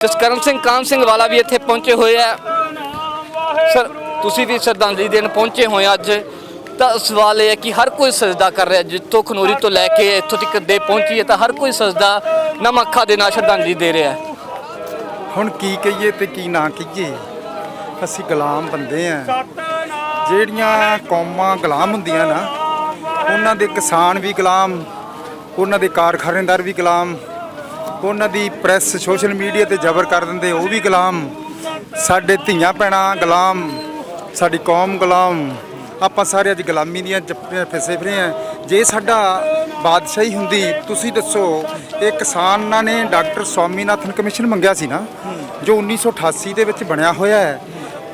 ਜਸਕਰਨ ਸਿੰਘ, ਕਾਮ ਸਿੰਘ ਵਾਲਾ ਵੀ ਇੱਥੇ ਪਹੁੰਚੇ ਹੋਏ ਆ। ਸਰ, ਤੁਸੀਂ ਵੀ ਸ਼ਰਧਾਂਜਲੀ ਦੇਣ ਪਹੁੰਚੇ ਹੋਏ ਅੱਜ। ਤਾਂ ਸਵਾਲ ਇਹ ਹੈ ਕਿ ਹਰ ਕੋਈ ਸਜਦਾ ਕਰ ਰਿਹਾ, ਜਿੱਥੋਂ ਖਨੋਰੀ ਤੋਂ ਲੈ ਕੇ ਇੱਥੋਂ ਤੱਕ ਦੇ ਪਹੁੰਚੀ ਹੈ, ਤਾਂ ਹਰ ਕੋਈ ਸਜਦਾ ਨਮ ਅੱਖਾਂ ਦੇ ਨਾਲ ਸ਼ਰਧਾਂਜਲੀ ਦੇ ਰਿਹਾ ਹੈ। ਹੁਣ ਕੀ ਕਹੀਏ ਤੇ ਕੀ ਨਾ ਕਹੀਏ? ਅਸੀਂ ਗੁਲਾਮ ਬੰਦੇ ਆ। ਜਿਹੜੀਆਂ ਕੌਮਾਂ ਗੁਲਾਮ ਹੁੰਦੀਆਂ ਨਾ, ਉਹਨਾਂ ਦੇ ਕਿਸਾਨ ਵੀ ਗੁਲਾਮ, ਉਹਨਾਂ ਦੇ ਕਾਰਖਾਨੇਦਾਰ ਵੀ ਗੁਲਾਮ ਉਹਨਾਂ ਦੀ ਪ੍ਰੈਸ, ਸੋਸ਼ਲ ਮੀਡੀਆ ਤੇ ਜ਼ਬਰ ਕਰ ਦਿੰਦੇ, ਉਹ ਵੀ ਗੁਲਾਮ। ਸਾਡੇ ਧੀਆਂ ਭੈਣਾਂ ਗੁਲਾਮ, ਸਾਡੀ ਕੌਮ ਗੁਲਾਮ। ਆਪਾਂ ਸਾਰੇ ਅੱਜ ਗੁਲਾਮੀ ਦੀਆਂ ਜੱਫੀਆਂ ਫਿਸੇ ਫਿਰੇ ਆ। ਜੇ ਸਾਡਾ ਬਾਦਸ਼ਾਹੀ ਹੁੰਦੀ, ਤੁਸੀਂ ਦੱਸੋ, ਇਹ ਕਿਸਾਨਾਂ ਨੇ, ਡਾਕਟਰ ਸਵਾਮੀਨਾਥਨ ਕਮਿਸ਼ਨ ਮੰਗਿਆ ਸੀ ਨਾ, ਜੋ 1988 ਦੇ ਵਿੱਚ ਬਣਿਆ ਹੋਇਆ ਹੈ।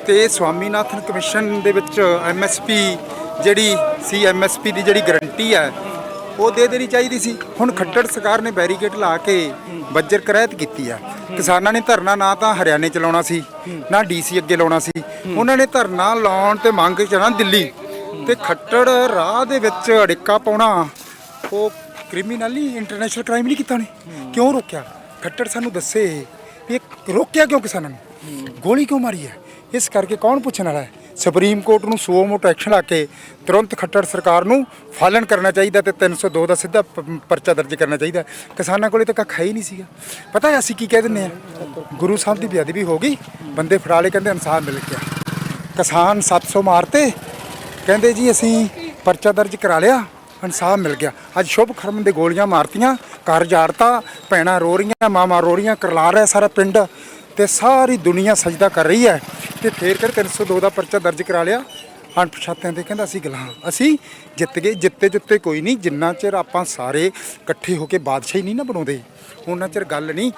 ਤੇ ਸਵਾਮੀਨਾਥਨ ਕਮਿਸ਼ਨ ਦੇ ਵਿੱਚ ਐਮਐਸਪੀ ਜਿਹੜੀ ਸੀ ਐਮਐਸਪੀ ਦੀ ਜਿਹੜੀ ਗਰੰਟੀ ਹੈ ਉਹ ਦੇ ਦੇਣੀ ਚਾਹੀਦੀ ਸੀ। ਹੁਣ ਖੱਟੜ ਸਰਕਾਰ ਨੇ ਬੈਰੀਕੇਡ ਲਾ ਕੇ ਬੱਜਰ ਕਰਾਇਤ ਕੀਤੀ ਆ। ਕਿਸਾਨਾਂ ਨੇ ਧਰਨਾ ਨਾ ਤਾਂ ਹਰਿਆਣੇ ਚ ਲਾਉਣਾ ਸੀ, ਨਾ ਡੀਸੀ ਅੱਗੇ ਲਾਉਣਾ ਸੀ। ਉਹਨਾਂ ਨੇ ਧਰਨਾ ਲਾਉਣ ਤੇ ਮੰਗ ਚਣਾ ਦਿੱਲੀ। ਤੇ ਖੱਟੜ ਰਾਹ ਦੇ ਵਿੱਚ ਅੜਿੱਕਾ ਪਾਉਣਾ, ਉਹ ਕ੍ਰਿਮੀਨਲ ਨਹੀਂ ਇੰਟਰਨੈਸ਼ਨਲ ਕ੍ਰਾਈਮ ਨਹੀਂ ਕੀਤਾ ਉਹਨੇ। ਕਿਉਂ ਰੋਕਿਆ? ਖੱਟੜ ਸਾਨੂੰ ਦੱਸੇ ਵੀ ਇਹ ਰੋਕਿਆ ਕਿਉਂ ਕਿਸਾਨਾਂ ਨੂੰ? ਗੋਲੀ ਕਿਉਂ ਮਾਰੀ ਹੈ? ਇਸ ਕਰਕੇ ਕੌਣ ਪੁੱਛਣ ਵਾਲਾ ਹੈ? ਸੁਪਰੀਮ ਕੋਰਟ ਨੂੰ ਸੋ ਮੋਟ ਐਕਸ਼ਨ ਲਾ ਕੇ ਤੁਰੰਤ ਖੱਟੜ ਸਰਕਾਰ ਨੂੰ ਫਾਲਣ ਕਰਨਾ ਚਾਹੀਦਾ ਤੇ 302 ਦਾ ਸਿੱਧਾ ਪ- ਪਰਚਾ ਦਰਜ ਕਰਨਾ ਚਾਹੀਦਾ। ਕਿਸਾਨਾਂ ਕੋਲੇ ਤਾਂ ਕੱਖ ਹੈ ਹੀ ਨਹੀਂ ਸੀਗਾ। ਪਤਾ ਅਸੀਂ ਕੀ ਕਹਿ ਦਿੰਦੇ ਆ ਗੁਰੂ ਸਾਹਿਬ ਦੀ ਬੇਅਦਬੀ ਹੋ ਗਈ, ਬੰਦੇ ਫੜਾ ਲਏ, ਕਹਿੰਦੇ ਇਨਸਾਫ ਮਿਲ ਗਿਆ। ਕਿਸਾਨ 700 ਮਾਰਤੇ, ਕਹਿੰਦੇ ਜੀ ਅਸੀਂ ਪਰਚਾ ਦਰਜ ਕਰਾ ਲਿਆ ਇਨਸਾਫ ਮਿਲ ਗਿਆ। ਅੱਜ ਸ਼ੁਭ ਖਰਮ ਦੇ ਗੋਲੀਆਂ ਮਾਰਤੀਆਂ, ਘਰ ਜਾੜਤਾ, ਭੈਣਾਂ ਰੋ ਰਹੀਆਂ ਮਾਮਾ ਰੋ ਰਹੀਆਂ ਕਰਲਾ ਰਿਹਾ ਸਾਰਾ ਪਿੰਡ ਤੇ ਸਾਰੀ ਦੁਨੀਆ ਸਜਦਾ ਕਰ ਰਹੀ ਹੈ। ਤੇ ਫੇਰ ਕਰ 302 ਦਾ ਪਰਚਾ ਦਰਜ ਕਰਾ ਲਿਆ। ਅਣਪਛਾਤਿਆਂ ਦੇ ਕਹਿੰਦਾ ਅਸੀਂ ਗਲਾਂ ਅਸੀਂ ਜਿੱਤ ਗਏ, ਜਿੱਤੇ ਜੁੱਤੇ ਕੋਈ ਨਹੀਂ। ਜਿੰਨਾ ਚਿਰ ਆਪਾਂ ਸਾਰੇ ਇਕੱਠੇ ਹੋ ਕੇ ਬਾਦਸ਼ਾਹੀ ਨਹੀਂ ਨਾ ਬਣਾਉਂਦੇ, ਉਹਨਾਂ ਚਿਰ ਗੱਲ ਨਹੀਂ।